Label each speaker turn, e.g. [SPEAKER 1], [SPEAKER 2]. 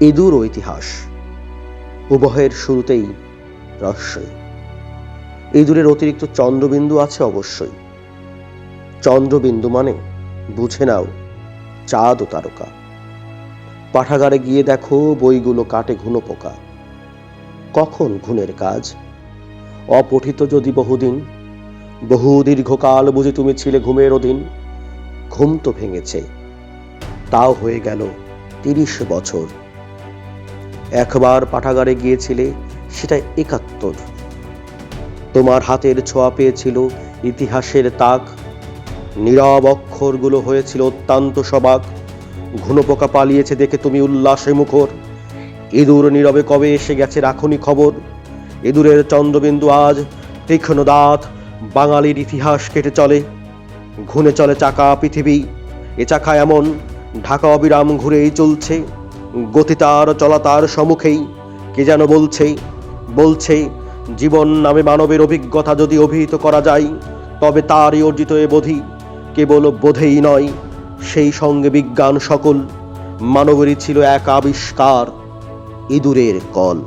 [SPEAKER 1] ইঁদুর ও ইতিহাস। উভয়ের শুরুতেই রহস্যই। ইঁদুরের অতিরিক্ত চন্দ্রবিন্দু আছে অবশ্যই। চন্দ্রবিন্দু মানে বুঝে নাও, চাঁদ ও তারকা। পাঠাগারে গিয়ে দেখো বইগুলো কাটে ঘুনো পোকা কখন ঘুণের কাজ? অপঠিত যদি বহুদিন, বহু দীর্ঘকাল বুঝি তুমি ছিলে ঘুমের অধীন। ঘুম তো ভেঙেছে। তাও হয়ে গেল তিরিশ বছর। একবার পাঠাগারে গিয়েছিলে, সেটা একাত্তর। তোমার হাতের ছোঁয়া পেয়েছিল ইতিহাসের তাক। নীরব অক্ষরগুলো হয়েছিল অত্যন্ত সবাক। ঘুনোপোকা পালিয়েছে দেখে তুমি উল্লাসে মুখর। ইঁদুর নীরবে কবে এসে গেছে রাখুনি খবর। ইঁদুরের চন্দ্রবিন্দু আজ তীক্ষ্ণ দাঁত, বাঙালির ইতিহাস কেটে চলে। ঘুনে চলে চাকা পৃথিবী, এ চাকা এমন ঢাকা অবিরাম ঘুরেই চলছে। গতি তার চলা তার সম্মুখেই, কে যেন বলছে বলছে, জীবন নামে মানবের অভিজ্ঞতা যদি অভিহিত করা যায়, তবে তারই অর্জিত এ বোধি কেবল বোধেই নয়, সেই সঙ্গে বিজ্ঞান সকল, মানবেরই ছিল এক আবিষ্কার, ইঁদুরের কল।